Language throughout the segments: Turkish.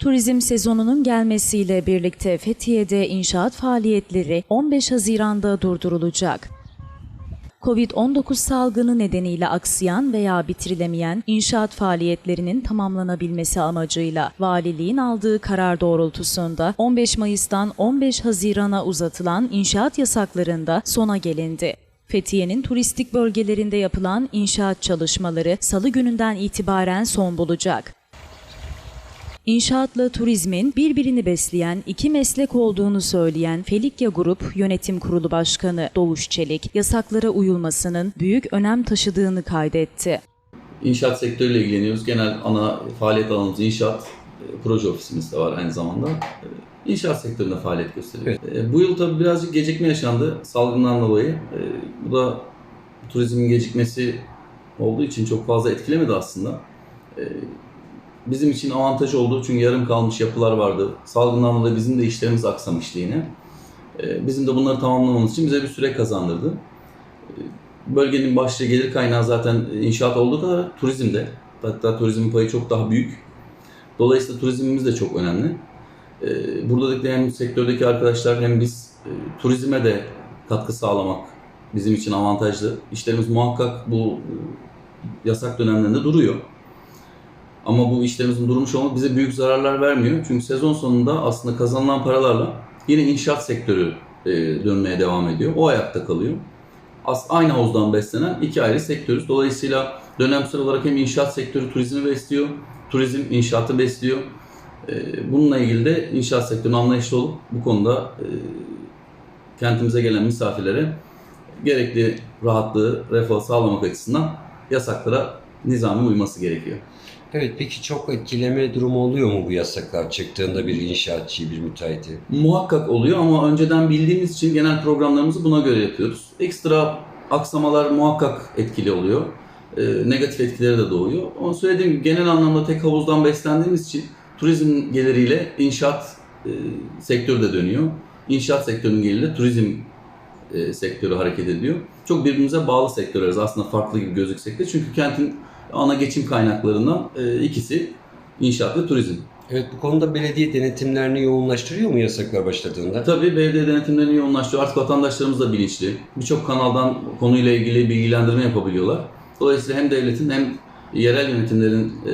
Turizm sezonunun gelmesiyle birlikte Fethiye'de inşaat faaliyetleri 15 Haziran'da durdurulacak. Covid-19 salgını nedeniyle aksayan veya bitirilemeyen inşaat faaliyetlerinin tamamlanabilmesi amacıyla valiliğin aldığı karar doğrultusunda 15 Mayıs'tan 15 Haziran'a uzatılan inşaat yasaklarında sona gelindi. Fethiye'nin turistik bölgelerinde yapılan inşaat çalışmaları salı gününden itibaren son bulacak. İnşaatla turizmin birbirini besleyen iki meslek olduğunu söyleyen Felikya Grup Yönetim Kurulu Başkanı Doğuş Çelik, yasaklara uyulmasının büyük önem taşıdığını kaydetti. İnşaat sektörüyle ilgileniyoruz. Genel ana faaliyet alanımız inşaat. E, Proje ofisimiz de var aynı zamanda. E, İnşaat sektöründe faaliyet gösteriyor. E, Bu yıl tabii birazcık gecikme yaşandı salgından dolayı. Bu da turizmin gecikmesi olduğu için çok fazla etkilemedi aslında. Bizim için avantaj oldu çünkü yarım kalmış yapılar vardı. Salgından dolayı bizim de işlerimiz aksamıştı yine. E, Bizim de bunları tamamlamamız için bize bir süre kazandırdı. Bölgenin başlıca gelir kaynağı zaten inşaat olduğu kadar turizmde. Hatta turizmin payı çok daha büyük. Dolayısıyla turizmimiz de çok önemli. Ee, Burada da hem sektördeki arkadaşlar hem biz e, turizme de katkı sağlamak bizim için avantajlı. İşlerimiz muhakkak bu e, yasak dönemlerinde duruyor. Ama bu işlerimizin durmuş olması bize büyük zararlar vermiyor. Çünkü sezon sonunda aslında kazanılan paralarla yine inşaat sektörü e, dönmeye devam ediyor. O ayakta kalıyor as- aynı havuzdan beslenen iki ayrı sektörüz. Dolayısıyla dönemsel olarak hem inşaat sektörü turizmi besliyor, turizm inşaatı besliyor. Ee, Bununla ilgili de inşaat sektörünün anlayışlı olup bu konuda e, kentimize gelen misafirlere gerekli rahatlığı, refahı sağlamak açısından yasaklara nizami uyması gerekiyor. Evet peki çok etkileme durumu oluyor mu bu yasaklar çıktığında bir inşaatçıyı, bir müteahhiti? Muhakkak oluyor ama önceden bildiğimiz için genel programlarımızı buna göre yapıyoruz. Ekstra aksamalar muhakkak etkili oluyor. Ee, negatif etkileri de doğuyor. Ama söylediğim gibi genel anlamda tek havuzdan beslendiğimiz için turizm geliriyle inşaat e, sektörü de dönüyor. İnşaat sektörünün geliriyle turizm e, sektörü hareket ediyor. Çok birbirimize bağlı sektörleriz aslında farklı gibi gözüksek de. Çünkü kentin ana geçim kaynaklarından e, ikisi inşaat ve turizm. Evet bu konuda belediye denetimlerini yoğunlaştırıyor mu yasaklar başladığında? Tabii belediye denetimlerini yoğunlaştırıyor. Artık vatandaşlarımız da bilinçli. Birçok kanaldan konuyla ilgili bilgilendirme yapabiliyorlar. Dolayısıyla hem devletin hem yerel yönetimlerin e,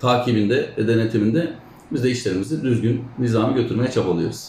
takibinde ve denetiminde biz de işlerimizi düzgün, nizami götürmeye çabalıyoruz.